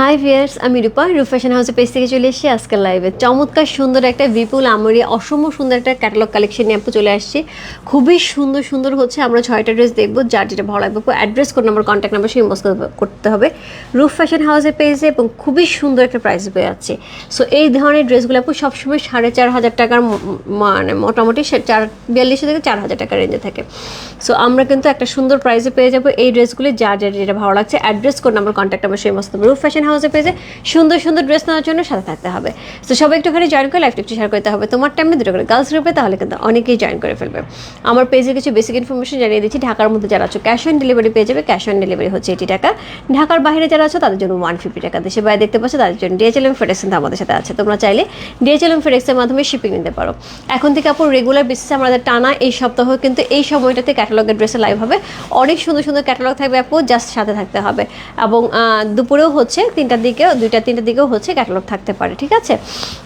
High viewers আমি রূপা রূপ fashion হাউসের পেজ থেকে চলে এসেছি আজকের লাইভে চমৎকার সুন্দর একটা বিপুল, আমরি অসম্য সুন্দর একটা ক্যাটালগ কালেকশন নিয়ে আপু চলে আসছি। খুবই সুন্দর সুন্দর হচ্ছে আমরা ছয়টা ড্রেস দেখব, যার যেটা ভালো লাগবে address code number contact number সেই ইনবক্স করতে হবে। রূপ ফ্যাশন হাউসের পেজে এবং খুবই সুন্দর একটা প্রাইস পেয়ে যাচ্ছে সো এই ধরনের ড্রেসগুলো আপু সবসময় সাড়ে চার হাজার টাকার মানে মোটামুটি চার, বিয়াল্লিশশো থেকে চার হাজার টাকার রেঞ্জে থাকে। সো আমরা কিন্তু একটা সুন্দর প্রাইসে পেয়ে যাব এই ড্রেসগুলি যার যার যেটা ভালো লাগছে address code number contact number সেই মস্ত রূপ ফ্যাশন হাউসে পেজে সুন্দর সুন্দর ড্রেস নেওয়ার জন্য সাথে থাকতে হবে। তো সবাই একটুখানি জয়েন করে লাইফ একটু শেয়ার করতে হবে। তোমার টাইমে দুটো করে গার্লস গ্রুপে তাহলে কিন্তু অনেকেই জয়েন করে ফেলবে। আমার পেজে কিছু বেসিক ইনফরমেশন জানিয়ে দিচ্ছি। ঢাকার মধ্যে যারা আছো ক্যাশ অন ডেলিভারি পেয়ে যাবে। ক্যাশ অন ডেলিভারি হচ্ছে এটি টাকা। ঢাকার বাইরে যারা আছো, তাদের জন্য ওয়ান ফিফটি টাকা। দেশে বাইরে দেখতে পাচ্ছ, তাদের জন্য ডিএচএলএম ফেডেক্স কিন্তু আমাদের সাথে আছে। তোমরা চাইলে ডিএচএলএম ফেডেক্সের মাধ্যমে শিপিং নিতে পারো। এখন থেকে আপু রেগুলার বেসিসে আমাদের টানা এই সপ্তাহ কিন্তু এই সময়টাতে ক্যাটালগের ড্রেসে লাইভ হবে। অনেক সুন্দর সুন্দর ক্যাটালগ থাকবে আপু জাস্ট সাথে থাকতে হবে। এবং দুপুরেও হচ্ছে তিনটার দিকেও দুইটা তিনটার দিকেও হচ্ছে ক্যাটালগ থাকতে পারে ঠিক আছে?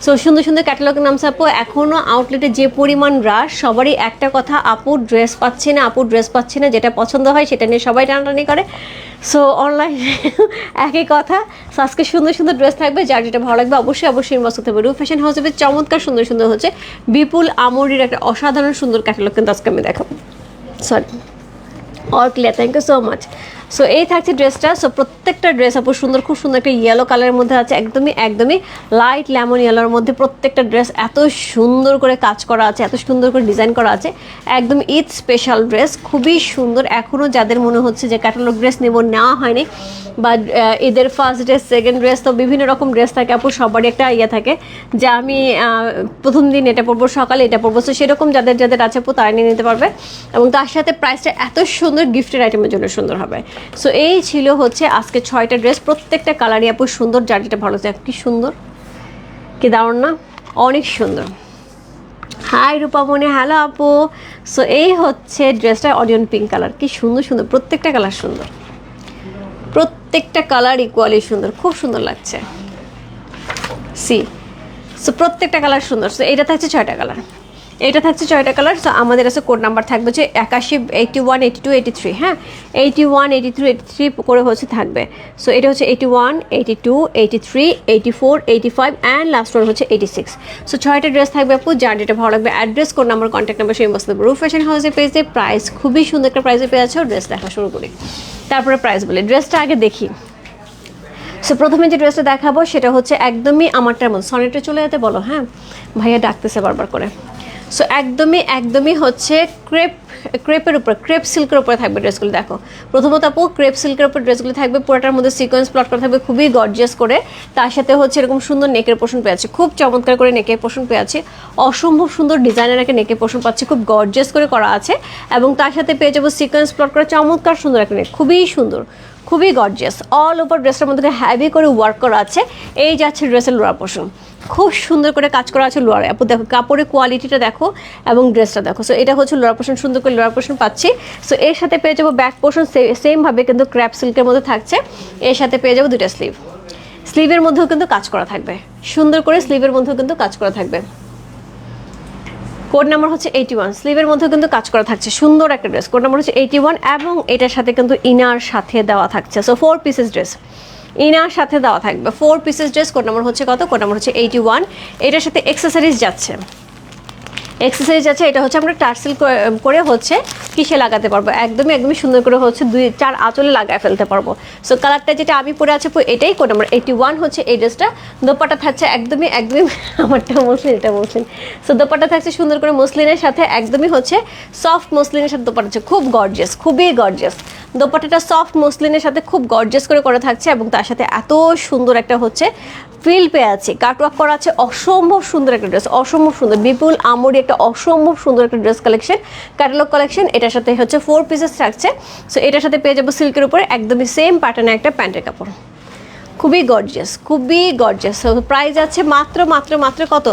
সো সুন্দর সুন্দর ক্যাটালগের নাম আপু এখনও আউটলেটে যে পরিমাণ রাশ সবারই একটা কথা আপু ড্রেস পাচ্ছি না আপু ড্রেস পাচ্ছি না যেটা পছন্দ হয় সেটা নিয়ে সবাই টানাটানি করে। সো অনলাইন একই কথা So, আজকে সুন্দর সুন্দর ড্রেস থাকবে যার যেটা ভালো লাগবে অবশ্যই অবশ্যই ইনবক্স করতে রূপ ফ্যাশন হাউসে চমৎকার সুন্দর সুন্দর হচ্ছে বিপুল আমরির একটা অসাধারণ সুন্দর ক্যাটালগ কিন্তু আজকে আমি দেখাবো। Sorry all clear thank you so much so এই থাকছে ড্রেসটা সো প্রত্যেকটা ড্রেস আপু সুন্দর, খুব সুন্দর একটা ইয়েলো কালারের মধ্যে আছে। একদমই একদমই লাইট লেমন ইয়েলোর মধ্যে প্রত্যেকটা ড্রেস এত সুন্দর করে কাজ করা আছে, এত সুন্দর করে ডিজাইন করা আছে। একদম ঈদ স্পেশাল ড্রেস খুবই সুন্দর। এখনও যাদের মনে হচ্ছে যে ক্যাটালগ ড্রেস নেব, নেওয়া হয়নি। বা ঈদের ফার্স্ট ড্রেস সেকেন্ড ড্রেস তো বিভিন্ন রকম ড্রেস থাকে আপু, সবারই একটা ইয়ে থাকে। যে আমি প্রথম দিন এটা পরবো, সকালে এটা পরবো। তো সেরকম যাদের যাদের আছে আপু তারা নিয়ে নিতে পারবে। এবং তার সাথে প্রাইসটা এত সুন্দর গিফটের আইটেমের জন্য সুন্দর হবে। সো এই ছিল হচ্ছে আজকে ছয়টা ড্রেস প্রত্যেকটা কালারই আপু সুন্দর, যার যেটা ভালো লাগে। কি সুন্দর? কি দারুণ না? অনেক সুন্দর। হাই রূপামণি হ্যালো আপু। সো এই হচ্ছে ড্রেসটা অডিয়ন পিঙ্ক কালার কি সুন্দর সুন্দর। প্রত্যেকটা কালার সুন্দর। প্রত্যেকটা কালার ইকুয়ালি সুন্দর। খুব সুন্দর লাগছে। সি সো প্রত্যেকটা কালার সুন্দর। সো এটা থাকছে ছয়টা কালার এটা থাকছে ছয়টা কালার সো আমাদের কাছে কোড নাম্বার থাকবে যে একাশি eighty one eighty two eighty three হ্যাঁ? Eighty one eighty three eighty three করে হচ্ছে থাকবে। সো এটা হচ্ছে eighty one eighty two eighty three eighty four eighty five and last one হচ্ছে এইটি সিক্স সো ছয়টা ড্রেস থাকবে আপু, যার যেটা ভালো লাগবে address code number contact number সেই বসতে রুফ ফ্যাশন হাউসের পেজে প্রাইস খুবই সুন্দর একটা প্রাইসে পেয়ে আছে ড্রেস দেখা শুরু করি। তারপরে প্রাইস বলি ড্রেসটা আগে দেখি। সো প্রথমে যে ড্রেসটা দেখাবো, সেটা হচ্ছে একদমই আমারটার মতো সনেটে চলে যেতে বলো হ্যাঁ? ভাইয়া ডাকতেছে বারবার করে। সো একদমই একদমই হচ্ছে ক্রেপ ক্রেপের উপর ক্রেপ সিল্কের উপরে থাকবে ড্রেসগুলো দেখো। প্রথমত আপু ক্রেপ সিল্কের উপর ড্রেসগুলো থাকবে, পুরোটার মধ্যে সিকোয়েন্স প্লট করা থাকবে, খুবই গর্জিয়াস করে। তার সাথে হচ্ছে এরকম সুন্দর নেকের পোষণ পেয়ে আছে খুব চমৎকার করে নেকের পোষণ পেয়ে আছে অসম্ভব সুন্দর ডিজাইনের একটা নেকের পোষণ পাচ্ছে, খুব গর্জিয়াস করে করা আছে। এবং তার সাথে পেয়ে যাব সিকোয়েন্স প্লট করা চমৎকার সুন্দর একটা নেক, খুবই সুন্দর, খুবই গর্জিয়াস অল ওভার ড্রেসটার মধ্যে হ্যাভি করে ওয়ার্ক করা আছে। এই যাচ্ছে ড্রেসের লোয়ার পোর্শন খুব সুন্দর করে কাজ করা আছে লোয়ার আপু দেখো, কাপড়ের কোয়ালিটিটা দেখো এবং ড্রেসটা দেখো। সো এটা হচ্ছে লোয়ার পোর্শন সুন্দর করে লোয়ার পোর্শন পাচ্ছি। সো এর সাথে পেয়ে যাব ব্যাক পোর্শন সেমভাবে কিন্তু ক্র্যাপ সিল্কের মধ্যে থাকছে। এর সাথে পেয়ে যাব দুটা স্লিভ স্লিভের মধ্যেও কিন্তু কাজ করা থাকবে। সুন্দর করে স্লিভের মধ্যেও কিন্তু কাজ করা থাকবে। কোড নাম্বার হচ্ছে এইটি ওয়ান স্লিভের মধ্যে কিন্তু কাজ করা থাকছে। সুন্দর একটা ড্রেস কোড নাম্বার হচ্ছে এইটি ওয়ান এবং এটার সাথে কিন্তু ইনার সাথে দেওয়া থাকছে। So four pieces dress inner সাথে দেওয়া থাকবে। Four pieces dress code number হচ্ছে কত? কোড নাম্বার হচ্ছে এইটি ওয়ান এটার সাথে এক্সেসরিজ যাচ্ছে। এক্সারসাইজ আছে, এটা হচ্ছে আমরা টার্সেল করে হচ্ছে কিসে লাগাতে পারব? একদমই একদমই সুন্দর করে হচ্ছে দুই চার আঁচলে লাগায় ফেলতে পারব। সো কালারটা যেটা আমি পরে আছে এটাই কোড নাম্বার এইটি ওয়ান হচ্ছে এই ড্রেসটা দোপাটা থাকছে একদমই একদমই, আমারটা মসলিন, এটা মসলিন। সো দোপাটা থাকছে সুন্দর করে মসলিনের সাথে, একদমই হচ্ছে সফট মসলিনের সাথে দোপাটা হচ্ছে খুব গর্জিয়াস খুবই গর্জিয়াস দোপাটাটা সফট মসলিনের সাথে খুব গর্জিয়াস করে করা থাকছে এবং তার সাথে এত সুন্দর একটা হচ্ছে ফিল পেয়ে আছে। কাটওয়ার্ক করা আছে, অসম্ভব সুন্দর একটা ড্রেস অসম্ভব সুন্দর, বিপুল আমরি একটা অসম্ভব সুন্দর একটা ড্রেস কালেকশন ক্যাটালগ কালেকশন এটার সাথে হচ্ছে ফোর পিসেস থাকছে। সো এটার সাথে পেয়ে যাব সিল্কের উপরে একদমই সেম প্যাটার্নের একটা প্যান্টের কাপড়। খুবই গর্জিয়াস খুবই গর্জিয়াস প্রাইস আছে মাত্র মাত্র মাত্র কত?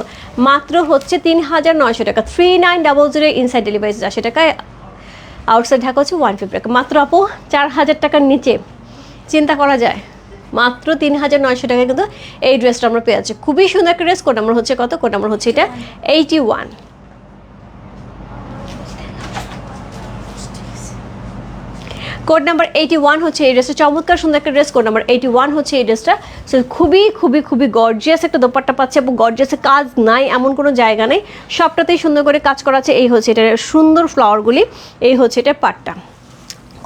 মাত্র হচ্ছে তিন হাজার নয়শো টাকা। Three nine double zero inside delivery আশি টাকায়। আউটসাইড ঢাকা হচ্ছে ওয়ান ফিফটি টাকা। মাত্র আপু চার হাজার টাকার নিচে। চিন্তা করা যায়। মাত্র তিন হাজার নয়শো টাকায় কিন্তু এই ড্রেসটা আমরা পেয়ে যাচ্ছি। খুবই সুন্দর একটা ড্রেস কোড নাম্বার হচ্ছে কত? কোড নাম্বার হচ্ছে এটা eighty one code number eighty one হচ্ছে এই ড্রেসটা চমৎকার সুন্দর একটা dress code number eighty one হচ্ছে এই ড্রেসটা সো খুবই খুবই খুবই গর্জিয়াস একটা দোপাট্টা পাচ্ছে এবং গর্জিয়াসের কাজ নাই এমন কোনো জায়গা নেই। সবটাতেই সুন্দর করে কাজ করা আছে। এই হচ্ছে এটার সুন্দর ফ্লাওয়ারগুলি এই হচ্ছে এটা পাটটা।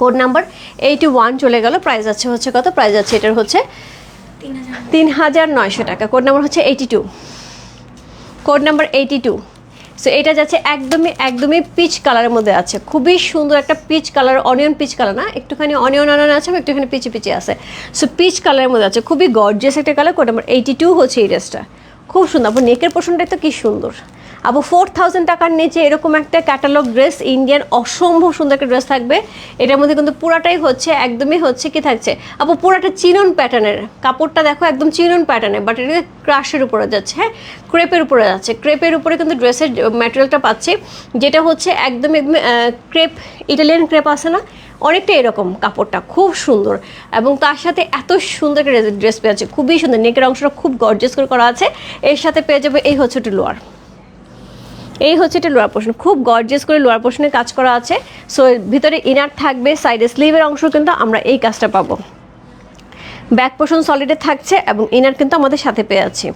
কোড নাম্বার এইটি ওয়ান চলে গেল। প্রাইস আছে হচ্ছে কত? প্রাইস আছে এটার হচ্ছে তিন হাজার নয়শো। টাকা। কোড নাম্বার হচ্ছে eighty two code number eighty two so এটা যাচ্ছে একদমই একদমই পিচ কালারের মধ্যে আছে। খুবই সুন্দর একটা peach colour onion peach colour না? একটুখানি অনিয়ন অনিয়ন আছে এবং একটুখানি পিচি পিচে আছে। সো পিচ কালারের মধ্যে আছে। খুবই গর্জিয়াস একটা colour code number eighty two হচ্ছে এই ড্রেসটা খুব সুন্দর। আপনার নেকের পোর্শনটাই তো কি সুন্দর। আবার ফোর থাউজেন্ড টাকার নিচে এরকম একটা ক্যাটালগ ড্রেস ইন্ডিয়ান অসম্ভব সুন্দর একটা ড্রেস থাকবে। এটার মধ্যে কিন্তু পুরাটাই হচ্ছে, একদমই হচ্ছে কি থাকছে? আপু পুরাটা চিনন প্যাটার্নের কাপড়টা দেখো, একদম চিনন প্যাটার্নের বাট এটা ক্রাশের উপরে যাচ্ছে হ্যাঁ? ক্রেপের উপরে যাচ্ছে। ক্রেপের উপরে কিন্তু ড্রেসের ম্যাটেরিয়ালটা পাচ্ছি, যেটা হচ্ছে একদম একদম ক্রেপ ইটালিয়ান ক্রেপ আছে না? অনেকটা এরকম কাপড়টা, খুব সুন্দর। এবং তার সাথে এত সুন্দর একটা ড্রেস পেয়ে আছে খুবই সুন্দর। নেকের অংশটা খুব গর্জেস করে করা আছে। এর সাথে পেয়ে যাবে, এই হচ্ছে একটু লোয়ার এই হচ্ছে এটা লোয়ার পোর্শন খুব গর্জিয়াস করে লোয়ার পোর্শনে কাজ করা আছে। সো ভিতরে ইনার থাকবে সাইডে স্লিভের অংশ কিন্তু আমরা এই কাজটা পাবো। ব্যাক পোর্শন সলিডে থাকছে এবং ইনার কিন্তু আমাদের সাথে পেয়ে আছি।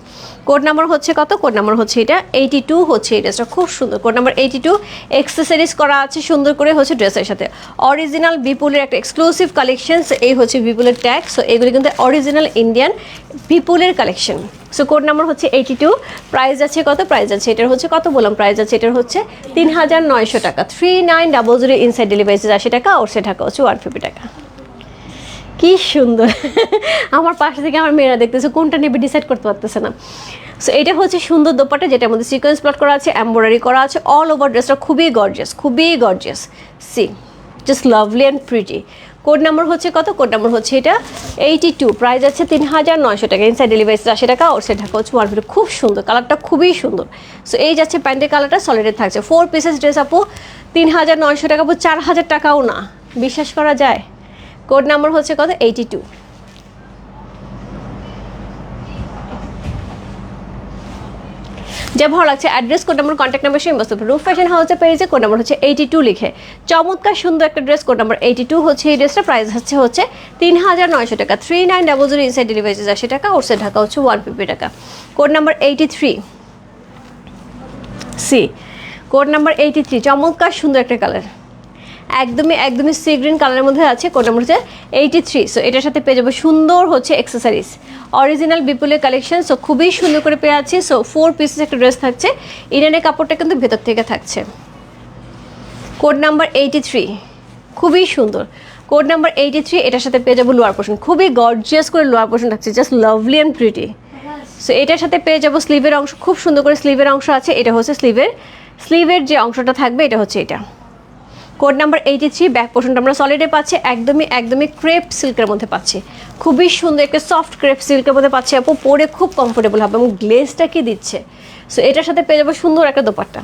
কোড নাম্বার হচ্ছে কত? কোড নাম্বার হচ্ছে এটা এইটি টু হচ্ছে এই ড্রেসটা খুব সুন্দর। Code number eighty two accessories করা আছে সুন্দর করে হচ্ছে ড্রেসের সাথে। অরিজিনাল বিপুলের একটা এক্সক্লুসিভ কালেকশন এই হচ্ছে বিপুলের ট্যাগ সো এগুলি কিন্তু অরিজিনাল ইন্ডিয়ান বিপুলের কালেকশন সো কোড নাম্বার হচ্ছে এইটি টু প্রাইস আছে কত? প্রাইস আছে এটার হচ্ছে কত বললাম? প্রাইস আছে এটার হচ্ছে তিন হাজার নয়শো টাকা। Three nine double zero inside delivery আশি টাকা আর সে টাকা হচ্ছে ওয়ান ফিফটি টাকা। কি সুন্দর। আমার পাশে থেকে আমার মেয়েরা দেখতেছে, কোনটা নেবে ডিসাইড করতে পারতেছে না। সো এটা হচ্ছে সুন্দর দোপাটা যেটার মধ্যে সিকোয়েন্স প্লট করা আছে এমব্রয়ডারি করা আছে অল ওভার ড্রেসটা খুবই গর্জিয়াস খুবই gorgeous see just lovely and pretty code number হচ্ছে কত? কোড নাম্বার হচ্ছে এটা এইটি টু প্রাইস আছে তিন হাজার নয়শো টাকা। ইনসাইড ডেলিভারি আশি টাকা ওর সে ঢাকা হচ্ছে ওয়ান খুব সুন্দর কালারটা খুবই সুন্দর। সো এই যাচ্ছে প্যান্টের কালারটা সলিডে থাকছে। ফোর পিসেস ড্রেস আপু তিন হাজার নয়শো টাকা, আপু চার হাজার টাকাও না। বিশ্বাস করা যায়? কোড নাম্বার হচ্ছে কত? Eighty two. যা ভালো লাগছে, address, code number contact number সেই বস্তু রুফ ফ্যাশন হাউসে পেয়েছে কোড নাম্বার হচ্ছে এইটি টু লিখে। চমৎকার সুন্দর একটা dress code number eighty two হচ্ছে এই ড্রেসটা প্রাইস হচ্ছে হচ্ছে তিন হাজার নয়শো টাকা। Three nine double zero inside delivery আশি টাকা ওরসে ঢাকা হচ্ছে ওয়ান ফিফটি টাকা। Code number eighty three. See code number eighty three. চমৎকার সুন্দর একটা কালার একদমই একদমই সি গ্রিন কালারের মধ্যে আছে কোড নাম্বার হচ্ছে এইটি থ্রি সো এটার সাথে পেয়ে যাব সুন্দর হচ্ছে এক্সেসারিজ অরিজিনাল বিপুলের কালেকশন সো খুবই সুন্দর করে পেয়ে আছি। সো ফোর পিসেস একটা ড্রেস থাকছে। ইরানের কাপড়টা কিন্তু ভেতর থেকে থাকছে। কোড নাম্বার এইটি থ্রি খুবই সুন্দর। কোড নাম্বার এইটি থ্রি এটার সাথে পেয়ে যাব লোয়ার পোর্শন খুবই গর্জিয়াস করে লোয়ার পোর্শন থাকছে just lovely and pretty so এটার সাথে পেয়ে যাব স্লিভের অংশ, খুব সুন্দর করে স্লিভের অংশ আছে। এটা হচ্ছে স্লিভের স্লিভের যে অংশটা থাকবে, এটা হচ্ছে এটা। Code number eighty three back পোর্শনটা আমরা সলিডে পাচ্ছি, একদমই একদমই ক্রেপ সিল্কের মধ্যে পাচ্ছি। খুবই সুন্দর একটা সফট ক্রেপ সিল্কের মধ্যে পাচ্ছি আপু, পরে খুব কমফোর্টেবল হবে এবং গ্লেজটা কি দিচ্ছে? সো এটার সাথে পেয়ে যাব সুন্দর একটা দোপাট্টা।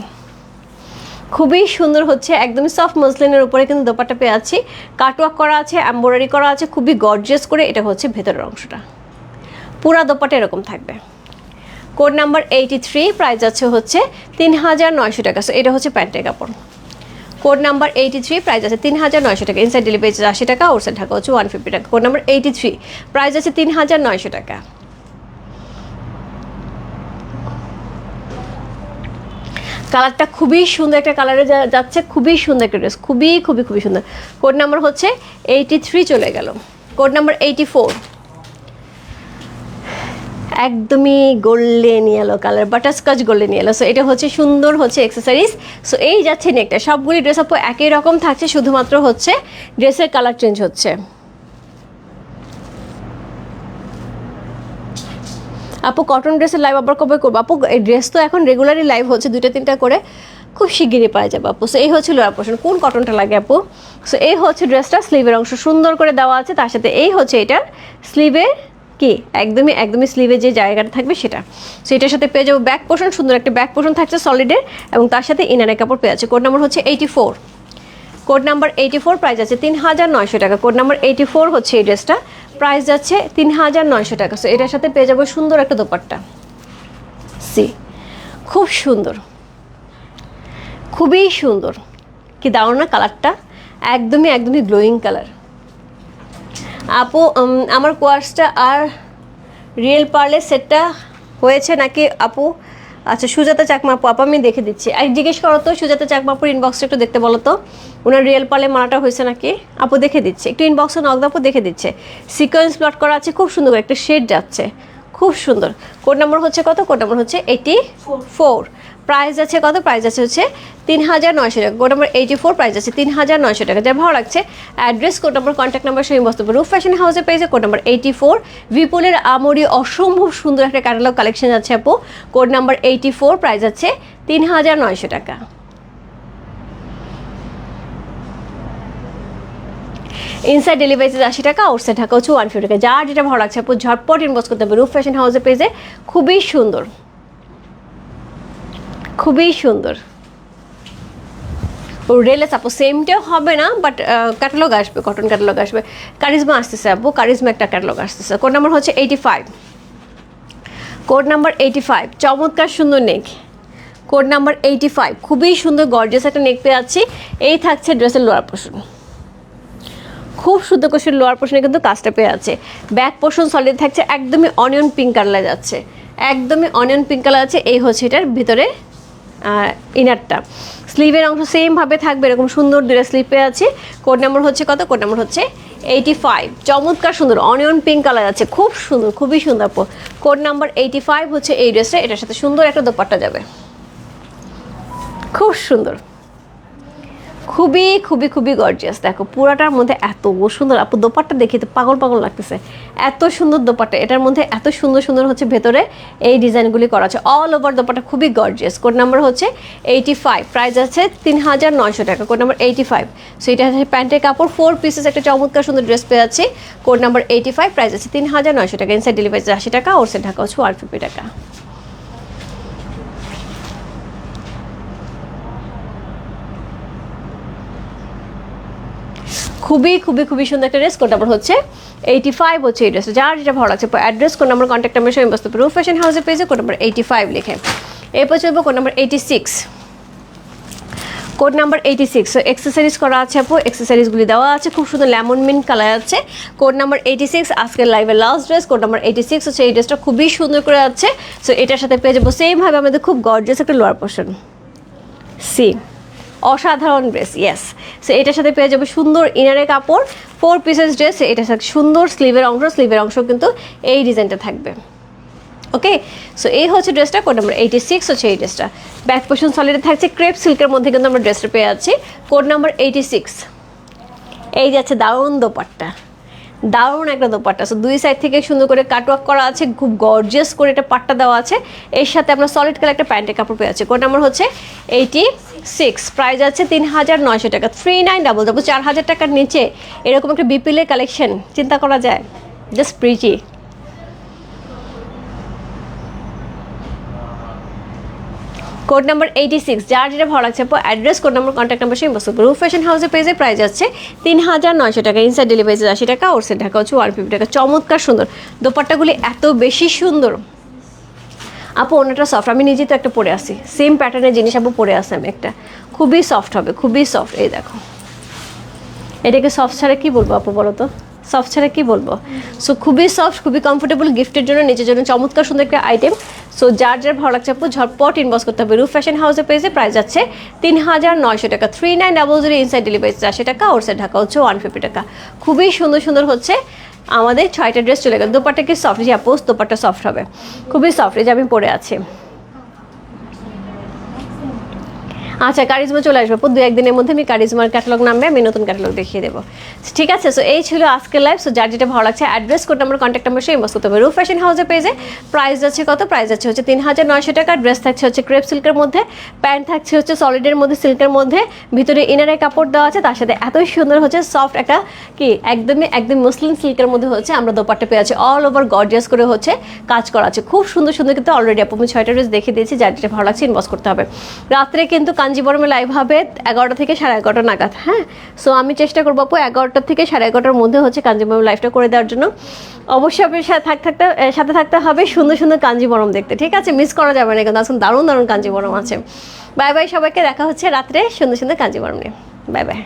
খুবই সুন্দর হচ্ছে, একদমই সফট মসলিনের উপরে কিন্তু দোপাট্টা পেয়ে আছি কাটওয়ার্ক করা আছে এম্ব্রয়ডারি করা আছে, খুবই গর্জিয়াস করে এটা হচ্ছে ভেতরের অংশটা। পুরা দোপাটা এরকম থাকবে। Code number eighty three price আছে হচ্ছে তিন হাজার নয়শো টাকা। সো এটা হচ্ছে প্যান্টের কাপড়। Code number eighty three price আছে তিন হাজার নয়শো টাকা। ইনসাইড ডেলিভারি আশি টাকা ওরসাইড ঢাকা হচ্ছে ওয়ান ফিফটি টাকা। Code number eighty three price আছে তিন হাজার নয়শো টাকা। কালারটা খুবই সুন্দর একটা কালারে যাচ্ছে, খুবই সুন্দর একটা ড্রেস খুবই খুবই খুবই সুন্দর। কোড নাম্বার হচ্ছে এইটি থ্রি চলে গেল। কোড নাম্বার এইটি ফোর একদমই golden yellow colour butterscotch golden yellow so এটা হচ্ছে সুন্দর হচ্ছে এক্সেসারিজ সো এই যাচ্ছে নেকটা সবগুলি ড্রেস আপু একই রকম থাকছে, শুধুমাত্র হচ্ছে ড্রেসের কালার চেঞ্জ হচ্ছে। আপু কটন ড্রেসের লাইভ আবার কবে করব? আপু, এই ড্রেস তো এখন রেগুলারই লাইভ হচ্ছে দুইটা, তিনটা করে। খুব শিগগিরই পাওয়া যাবে আপু। সো এই হচ্ছে লোয়ার পোর্শন কোন কটনটা লাগে আপু? সো এই হচ্ছে ড্রেসটা স্লিভের অংশ সুন্দর করে দেওয়া আছে। তার সাথে এই হচ্ছে এটার স্লিভের কি? একদমই একদমই স্লিভে যে জায়গাটা থাকবে সেটা। সো এটার সাথে পেয়ে যাব ব্যাক পোর্শন সুন্দর একটা ব্যাক পোর্শন থাকছে সলিডের এবং তার সাথে ইনারের কাপড় পেয়ে আছে কোড নাম্বার হচ্ছে eighty four code number eighty four price আছে তিন হাজার নয়শো টাকা। কোড নাম্বার এইটি ফোর হচ্ছে এই ড্রেসটা প্রাইস যাচ্ছে তিন হাজার নয়শো টাকা। সো এটার সাথে পেয়ে যাব সুন্দর একটা দোপাট্টা। সি খুব সুন্দর। খুবই সুন্দর। কি দারুণ না কালারটা একদমই একদমই গ্লোয়িং কালার আপু আমার কোয়ার্সটা আর রিয়েল পার্লের সেটটা হয়েছে নাকি আপু? আচ্ছা সুজাতা চাকমা আপু, আমি দেখে দিচ্ছি। আর জিজ্ঞেস করো তো, সুজাতা চাকমা আপুর ইনবক্সটা একটু দেখতে বলো তো। ওনার রিয়েল পার্লে মারাটা হয়েছে নাকি? আপু, দেখে দিচ্ছে। একটু ইনবক্সে আপু, দেখে দিচ্ছে। সিকোয়েন্স প্লট করা আছে, খুব সুন্দর একটা শেড যাচ্ছে। খুব সুন্দর। কোড নাম্বার হচ্ছে কত? কোড নাম্বার হচ্ছে এইটি ফোর প্রাইস আছে কত? প্রাইস আছে হচ্ছে তিন হাজার নয়শো টাকা। Code number eighty four price আছে তিন হাজার নয়শো টাকা। যা ভালো লাগছে address code number contact number সেই বস্তু রুফ ফ্যাশন হাউসে পেয়েছে কোড নাম্বার এইটি ফোর বিপুলের আমরি অসম্ভব সুন্দর একটা ক্যাটালগ কালেকশন আছে আপু। Code number eighty four price আছে তিন হাজার নয়শো টাকা। ইনসাইড ডেলিভারিতে আশি টাকা আউটসাইড ঢাকা হচ্ছে ওয়ান ফিফটি টাকা। যার যেটা ভালো লাগছে আপু, ঝটপট ইনবক্স করতে হবে। রুফ ফ্যাশন হাউসে পেজে খুবই সুন্দর। খুবই সুন্দর। ও রেলেস আপু সেমটাও হবে না বাট ক্যাটালগ আসবে কটন ক্যাটালগ আসবে। কারিজমা আসতেছে আপু কারিজমা একটা ক্যাটালগ আসতেছে। কোড নাম্বার হচ্ছে eighty five code number eighty five চমৎকার সুন্দর neck code number eighty five খুবই সুন্দর গর্জিয়াস একটা নেক পেয়ে যাচ্ছি। এই থাকছে ড্রেসের লোয়ার পোর্শন খুব সুন্দর কোষের লোয়ার পোর্শনে কিন্তু কাজটা পেয়ে আছে ব্যাক পোর্শন সলিড থাকছে, একদমই অনিয়ন পিঙ্ক কালার যাচ্ছে। একদমই অনিয়ন পিঙ্ক কালার আছে এই হচ্ছে এটার ভিতরে ইনারটা। স্লিভের অংশ সেমভাবে থাকবে, এরকম সুন্দর দুটো স্লিপে আছে। কোড নাম্বার হচ্ছে কত? কোড নাম্বার হচ্ছে এইটি ফাইভ চমৎকার সুন্দর, অনিয়ন পিঙ্ক কালার আছে, খুব সুন্দর, খুবই সুন্দর কোড নাম্বার এইটি ফাইভ হচ্ছে এই ড্রেসটা এটার সাথে সুন্দর একটা দোপাট্টা যাবে। খুব সুন্দর। খুবই খুবই খুবই গর্জিয়াস দেখো, পুরাটার মধ্যে এত সুন্দর, আপু দোপাট্টা দেখে তো পাগল পাগল লাগতেছে। এত সুন্দর দোপাট্টা, এটার মধ্যে এত সুন্দর সুন্দর হচ্ছে ভেতরে এই ডিজাইনগুলি করা আছে। অল ওভার দোপাট্টা খুবই গর্জিয়াস কোড নাম্বার হচ্ছে এইটি ফাইভ প্রাইস আছে তিন হাজার নয়শো টাকা। Code number eighty five so এটা হচ্ছে প্যান্টের কাপড়। ফোর পিসেস একটা চমৎকার সুন্দর ড্রেস পেয়ে আছে code number eighty five price আছে তিন হাজার নয়শো টাকা। ইনসাইড ডেলিভারি আশি টাকা ওর সেট ঢাকা হচ্ছে ওয়ান ফিফটি টাকা। খুবই খুবই খুবই সুন্দর একটা ড্রেস কোড নাম্বার হচ্ছে এইটি ফাইভ হচ্ছে এই ড্রেসটা যার যেটা ভালো লাগছে address code number contact number সঙ্গে বস্তু রুফ ফ্যাশন হাউসে পেয়েছে কোড নাম্বার এইটি ফাইভ লিখে। এরপর চলবো code number eighty six code number eighty six so accessories করা আছে আপু এক্সেসারিজগুলি দেওয়া আছে, খুব সুন্দর লেমন মিন কালার আছে। কোড নাম্বার এইটি সিক্স আজকের লাইভের last dress code number eighty six হচ্ছে এই ড্রেসটা খুবই সুন্দর করে আছে। সো এটার সাথে পেয়ে যাব সেমভাবে আমাদের খুব গর্জিয়াস একটা লোয়ার পোর্শন সি অসাধারণ ড্রেস ইয়েস সো এটার সাথে পেয়ে যাবে সুন্দর ইনারে কাপড় ফোর পিসেস ড্রেস এটার সাথে সুন্দর স্লিভের অংশ স্লিভের অংশ কিন্তু এই ডিজাইনটা থাকবে। ওকে সো এই হচ্ছে ড্রেসটা কোড নাম্বার এইটি সিক্স হচ্ছে এই ড্রেসটা। ব্যাক পোর্শন সলিডে থাকছে ক্রেপ সিল্কের মধ্যে কিন্তু আমরা ড্রেসটা পেয়ে যাচ্ছি। কোড নাম্বার এইটি সিক্স এই যাচ্ছে দারুণ দোপাট্টা। দারুণ একটা দোপাট্টা। সো দুই সাইড থেকে সুন্দর করে কাটওয়ার্ক করা আছে, খুব গর্জিয়াস করে একটা পাট্টা দেওয়া আছে। এর সাথে আপনার সলিড কালার একটা প্যান্টের কাপড় পেয়ে আছে। কোড নাম্বার হচ্ছে এইটি সিক্স প্রাইস আছে তিন হাজার নয়শো টাকা। থ্রি নাইন ডাবল ডাবল চার হাজার টাকার নিচে এরকম একটা বিপিএলের কালেকশন চিন্তা করা যায়? Just pretty code number eighty six যার যেটা ভালো লাগছে address code number contact number, সেই বস্তু রুফ ফ্যাশন হাউসের পেজে প্রাইস আছে তিন হাজার নয়শো টাকা। ইনসাইড ডেলিভারি আশি টাকা ওর সেট ঢাকা হচ্ছে ওয়ান ফিফটি টাকা। চমৎকার সুন্দর। দোপাট্টাগুলি এত বেশি সুন্দর। আপু ওনাটা সফট আমি নিজে তো একটা পরে আসি সেম প্যাটার্নের জিনিস আপু, পরে আসি আমি একটা। খুবই সফট হবে, খুবই সফট এই দেখো। এটাকে সফট ছাড়া কী বলব আপু, বলো তো? সফট ছাড়া কি বলব? সো খুবই সফট খুবই কমফোর্টেবল গিফটের জন্য, নিজের জন্য চমৎকার সুন্দর একটা আইটেম সো যার যার ভালো লাগছে আপু, ঝটপট ইনবক্স করতে হবে। রুফ ফ্যাশন হাউসে পেয়েছে প্রাইস যাচ্ছে তিন হাজার নয়শো টাকা। Three nine double zero inside delivery চারশো টাকা ওর সাইড ঢাকা হচ্ছে ওয়ান ফিফটি টাকা। খুবই সুন্দর সুন্দর হচ্ছে আমাদের ছয়টা ড্রেস চলে গেল। দোপাট্টা কি সফট যে আপোস দোপাট্টা সফট হবে। খুবই সফট যে আমি পরে আছি। আচ্ছা কারিজমা চলে আসবে। দু একদিনের মধ্যে আমি কারিজমার ক্যাটালগ নামবে, আমি নতুন ক্যাটালগ দেখিয়ে দেবো। ঠিক আছে সো এই ছিল আজকের লাইভ সো যার যেটা ভালো লাগছে address code number contact number সেই মস্ত হবে রুফ ফ্যাশন হাউসের পেজে প্রাইস যাচ্ছে কত? প্রাইস যাচ্ছে হচ্ছে তিন হাজার নয়শো টাকা। ড্রেস থাকছে হচ্ছে ক্রেপ সিল্কের মধ্যে প্যান্ট থাকছে হচ্ছে সলিডের মধ্যে সিল্কের মধ্যে। ভিতরে ইনারের কাপড় দেওয়া আছে, তার সাথে এতই সুন্দর হচ্ছে সফট একটা কি, একদমই একদম মুসলিম সিল্কের মধ্যে হচ্ছে আমরা দোপাট্টা পেয়ে আছি অল ওভার গর্জিয়াস করে হচ্ছে কাজ করা আছে। খুব সুন্দর সুন্দর কিন্তু অলরেডি আপু, আমি ছয়টা ড্রেস দেখে দিয়েছি, যার যেটা ভালো লাগছে ইনবক্স করতে হবে। রাত্রে কিন্তু কাঞ্জিবরমে লাইভ হবে এগারোটা থেকে সাড়ে এগারোটা নাগাদ হ্যাঁ? সো আমি চেষ্টা করব আপু এগারোটা থেকে সাড়ে এগারোটার মধ্যে হচ্ছে কাঞ্জিবরম লাইভটা করে দেওয়ার জন্য। অবশ্যই আপনার সাথে থাক, থাকতে সাথে থাকতে হবে সুন্দর সুন্দর কাঞ্জিবরম দেখতে, ঠিক আছে? মিস করা যাবে না কিন্তু, আসুন, দারুণ দারুণ কাঞ্জিবরম আছে। বাই বাই সবাইকে, দেখা হচ্ছে রাত্রে সুন্দর সুন্দর কাঞ্জিবরম নিয়ে। Bye bye